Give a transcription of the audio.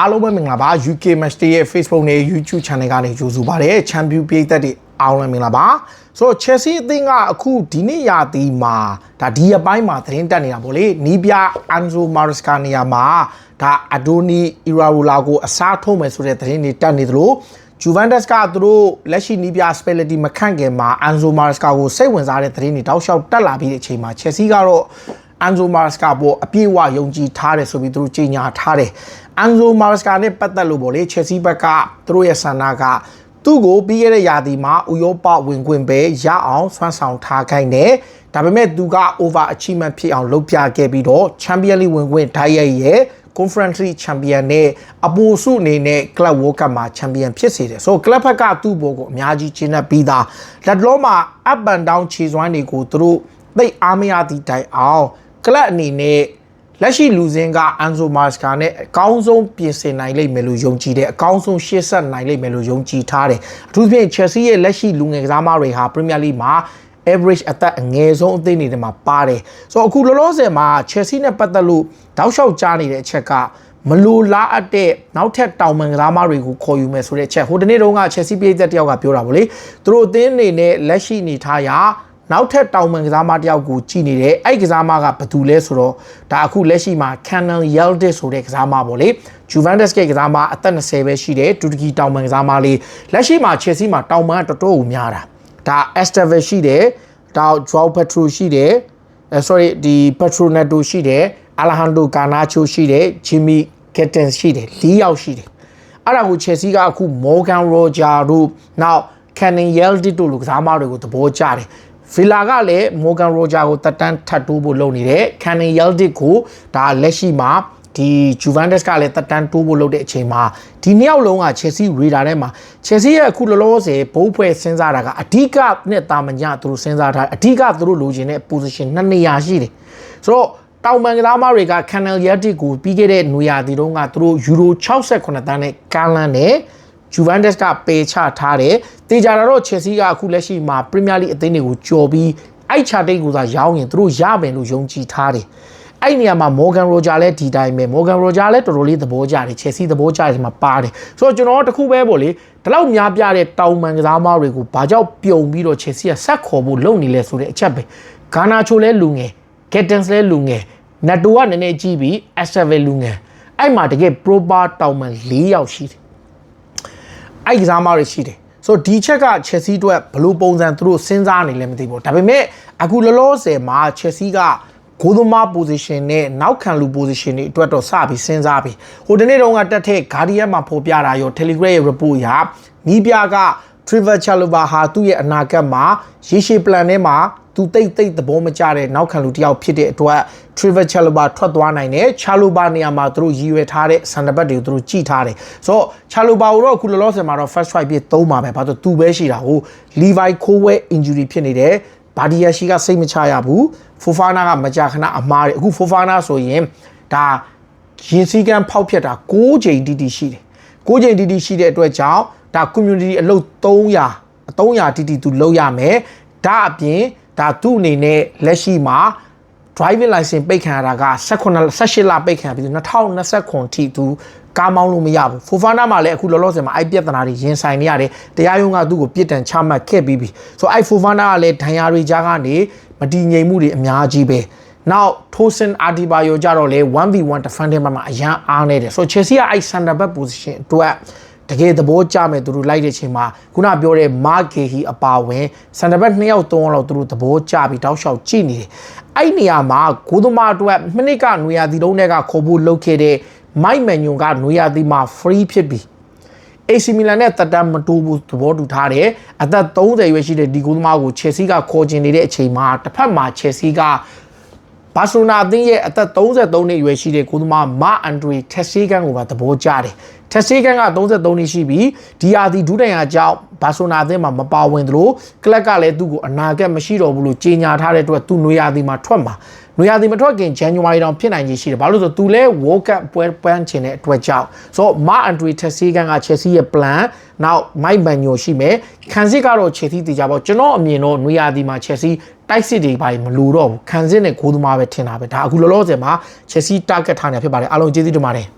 အားလုံးပဲမင်္ဂလာပါ UK Match Day ရဲ့ Facebook နဲ့ YouTube Channel ကနေကြိုဆိုပါရစေ။ Champion ပြည်သက်တွေအားလုံးမင်္ဂလာပါ။ဆိုတော့ Chelsea အသင်းကအခုဒီနေ့ရာသီမှာဒါဒီအပိုင်းမှာသတင်းတက်နေတာပေါ့လေ။နီးပြ Anzo Maresca နေရာမှာဒါအဒိုနီအီရာဝူလာကိုအစားထိုးမယ်ဆိုတဲ့သတင်းတွေတက်နေသလို Juventus ကသူတို့လက်ရှိနီးပြ Spalletti မခန့်ခင်မှာ Anzo Maresca ကိုစိတ်ဝင်စားတဲ့သတင်းတွေတောက်လျှောက်တက်လာပြီးတဲ့အချိန်မှာ Chelsea ကတော့ Anzo Maresca ပေါ်အပြည့်အဝယုံကြည်ထားတယ်ဆိုပြီးသူတို့ကြေညာထားတယ်။ Anzo Maresca နဲ့ပတ်သက်လို့ပေါ့လေ Chelsea ဘက်ကသူတို့ရဲ့ဆန္ဒကသူ့ကိုပြီးခဲ့တဲ့ရာသီမှာဥရောပဝင်ခွင့်ပဲရအောင်ဆွမ်းဆောင်ထားခိုင်းတယ်။ဒါပေမဲ့သူက over achievement ဖြစ်အောင်လုပ်ပြခဲ့ပြီးတော့ Champions League ဝင်ခွင့်ဓာတ်ရိုက်ရဲ့ Conference League Champion နဲ့အပိုစုအနေနဲ့ Club World Cup မှာ Champion ဖြစ်စေတယ်ဆိုတော့ Club ဘက်ကသူ့ဘောကိုအများကြီးကျင်းနေပြီးသားလက်လောမှာ up and down ခြေစွမ်းတွေကိုသူတို့သိအားမရသည့်တိုင်အောင် Club အနေနဲ့လက်ရှိလူစင်းကအန်ဆိုမာစကာနဲ့အကောင်းဆုံးပြင်ဆင်နိုင်လိမ့်မယ်လို့ယုံကြည်တယ်အကောင်းဆုံးရှေ့ဆက်နိုင်လိမ့်မယ်လို့ယုံကြည်ထားတယ်အထူးသဖြင့် Chelsea ရဲ့လက်ရှိလူငယ်ကစားမတွေဟာ Premier League မှာ average အသက်အငယ်ဆုံးအသင်းတွေထဲမှာပါတယ်ဆိုတော့အခုလောလောဆယ်မှာ Chelsea နဲ့ပတ်သက်လို့တောက်လျှောက်ကြားနေတဲ့အချက်ကမလိုလားအပ်တဲ့နောက်ထပ်တောင်ပန်ကစားမတွေကိုခေါ်ယူမယ်ဆိုတဲ့အချက်ဟိုတနေ့တုန်းက Chelsea ပြည်သက်တယောက်ကပြောတာဗောလေသူတို့အသင်းအနေနဲ့လက်ရှိနေထားရာ နောက်ထပ်တောင်ပန်ကစားမတယောက်ကိုကြည်နေတယ်အဲ့ကစားမကဘယ်သူလဲဆိုတော့ဒါအခုလက်ရှိမှာ Canon Yildiz ဆိုတဲ့ကစားမပေါ့လေ Juventus ကကစားမအသက်20ပဲရှိတယ်တူရကီတောင်ပန်ကစားမလေးလက်ရှိမှာ Chelsea မှာတောင်ပန်ကတော်တော်ကိုများတာဒါ Estevez ရှိတယ်ဒါ Joao Pedro ရှိတယ်အဲ sorry ဒီ Petronato ရှိတယ် Alejandro Garnacho ရှိတယ် Jimmy Gittins ရှိတယ်၄ယောက်ရှိတယ်အဲ့ဒါကို Chelsea ကအခု Morgan Roger တို့နောက် Canon Yildiz တို့လိုကစားမတွေကိုသဘောကျတယ် ဗီလာကလည်း Morgan Roger ကိုတက်တန်းထပ်တိုးဖို့လုပ်နေတယ်။ Canon Yildiz ကိုဒါလက်ရှိမှာဒီ Juventus ကလည်းတက်တန်းတိုးဖို့လုပ်တဲ့အချိန်မှာဒီနှစ်ယောက်လုံးက Chelsea radar ထဲမှာ Chelsea ရဲ့အခုလောလောဆယ်ဘိုးဖွဲ့စဉ်းစားတာကအဓိကနဲ့တာမညသူတို့စဉ်းစားထားအဓိကသူတို့လိုချင်တဲ့ position နှစ်နေရာရှိတယ်။ဆိုတော့တောင်ပန်ကစားမတွေက Canon Yildiz ကိုပြီးခဲ့တဲ့နွေရာသီတုန်းကသူတို့ Euro 68တန်းနဲ့ကမ်းလန်းတယ်။ Juventus ကပယ်ချထားတယ်။တေချာတော့ Chelsea ကအခုလက်ရှိမှာ Premier League အသင်းတွေကိုကြော်ပြီးအဲ့ချတိတ်ကိုသာရောင်းရင်သူတို့ရမယ်လို့ယုံကြည်ထားတယ်။အဲ့နေရာမှာ Morgan Roger လည်းဒီတိုင်းပဲ Morgan Roger လည်းတော်တော်လေးသဘောကျတယ် Chelsea သဘောကျတယ်မှာပါတယ်။ဆိုတော့ကျွန်တော်တခုပဲပေါ့လေဒီလောက်များပြတဲ့တောင်ပန်ကစားမတွေကိုဘာကြောင့်ပြုံပြီးတော့ Chelsea ကဆက်ခေါ်ဖို့လုပ်နေလဲဆိုတဲ့အချက်ပဲ။ Ghana ချိုလည်းလူငယ် Gittins လည်းလူငယ် Nato ကနည်းနည်းကြီးပြီး Estevez လူငယ်အဲ့မှာတကယ် proper တောင်ပန်၄ယောက်ရှိတယ် အဲ့ကစားမတွေရှိတယ်ဆိုတော့ဒီချက်က Chelsea အတွက်ဘယ်လိုပုံစံသူတို့စဉ်းစားနေလဲမသိဘူးဒါပေမဲ့အခုလောလောဆယ်မှာ Chelsea ကဂိုးသမား position နဲ့နောက်ခံလူ position တွေအတွက်တော့စပြီးစဉ်းစားပြီးဟိုတနေ့တုန်းကတက်တဲ့ Guardian မှာဖော်ပြတာရော Telegram ရဲ့ report ရာနီးပြက Trevor Chalobah ဟာသူ့ရဲ့အနာဂတ်မှာရေရှည် plan ထဲမှာ သူတိတ်တိတ်သဘောမကျတဲ့နောက်ခံလူတစ်ယောက်ဖြစ်တဲ့အတွက် Trevor Chalobah ထွက်သွားနိုင်တယ် Chalobah နေရာမှာသူတို့ရည်ရွယ်ထားတဲ့ center back တွေကိုသူတို့ကြည့်ထားတယ်ဆိုတော့ Chalobah ကိုတော့အခုလောလောဆယ်မှာတော့ first try ပြသုံးပါပဲဘာလို့သူပဲရှိတာဟို Levi Colwill injury ဖြစ်နေတယ်ဘာဒီယာရှိကစိတ်မချရဘူး Fofana ကမကြာခဏအမားတယ်အခု Fofana ဆိုရင်ဒါရင်စည်းကမ်းဖောက်ဖျက်တာ6ချိန်တိတိရှိတယ်6ချိန်တိတိရှိတဲ့အတွက်ကြောင့်ဒါ community အလုပ်300 300တိတိသူလုပ်ရမယ်ဒါအပြင် ဒါသူ့အနေနဲ့လက်ရှိမှာ driving license ပိတ်ခံရတာက18 18လပိတ်ခံရပြီး2029ထိသူကားမောင်းလို့မရဘူးဖိုဖာနာမှာလည်းအခုလောလောဆယ်မှာအဲ့ပြဿနာတွေရင်ဆိုင်နေရတယ်တရားရုံးကသူ့ကိုပြစ်ဒဏ်ချမှတ်ခဲ့ပြီးပြီဆိုတော့အဲ့ဖိုဖာနာကလည်းဒဏ်ရာတွေကြားကနေမတည်ငြိမ်မှုတွေအများကြီးပဲနောက်ထိုဆန်အာဒီဘာယိုကြတော့လေ 1v1 defender မှာအရန်အားနေတယ်ဆိုတော့ Chelsea ကအဲ့ center back position အတွက် တကယ်သဘောကျမယ်သူတို့လိုက်တဲ့ချိန်မှာခုနပြောတဲ့မာဂေဟီအပါဝင်စန်တဘက်2ယောက်3ယောက်လောက်သူတို့သဘောကျပြီးတောက်လျှောက်ကြည့်နေတယ်အဲ့နေရာမှာဂိုးသမားအတွက်မိနစ်ကနွေရာသီတုံးတွေကခေါ်ဖို့လုပ်ခဲ့တဲ့မိုက်မန်ညွန်ကနွေရာသီမှာ free ဖြစ်ပြီး AC Milan နဲ့တက်တမ်းမတိုးဘူးသဘောတူထားတယ်အသက်30ရွယ်ရှိတဲ့ဒီဂိုးသမားကို Chelsea ကခေါ်ကျင်နေတဲ့အချိန်မှာတစ်ဖက်မှာ Chelsea ကဘာစီလိုနာအသင်းရဲ့အသက်33နှစ်အရွယ်ရှိတဲ့ကိုသမားမာအန်ဒရီတက်ဆီကန်ကိုပါသဘောကျတယ်။တက်ဆီကန်က33နှစ်ရှိပြီးဒီယာဒီဒူးတိုင်ယာကြောင့်ဘာစီလိုနာအသင်းမှာမပါဝင်သလိုကလပ်ကလည်းသူ့ကိုအနာဂတ်မရှိတော့ဘူးလို့ကြေညာထားတဲ့အတွက်သူ့နွေရာသီမှာထွက်မှာနွေရာသီမထွက်ခင် January တောင်ဖြစ်နိုင်ခြေရှိတယ်။ဘာလို့လဲဆိုသူလဲ World Cup ပွဲပန်းချင်တဲ့အတွက်ကြောင့်ဆိုတော့မာအန်ဒရီတက်ဆီကန်က Chelsea ရဲ့ plan နောက် Mike Manuel ရှိမယ်။ခံစစ်ကတော့ Chelsea တည်ကြပါကျွန်တော်အမြင်တော့နွေရာသီမှာ Chelsea တိုက်စစ်တွေပါမလိုတော့ဘူးခံစစ်နဲ့ဂိုးသမားပဲထင်တာပဲဒါအခုလောလောဆယ်မှာ Chelsea target ထားနေဖြစ်ပါတယ်အားလုံးကျေးဇူးတင်ပါတယ်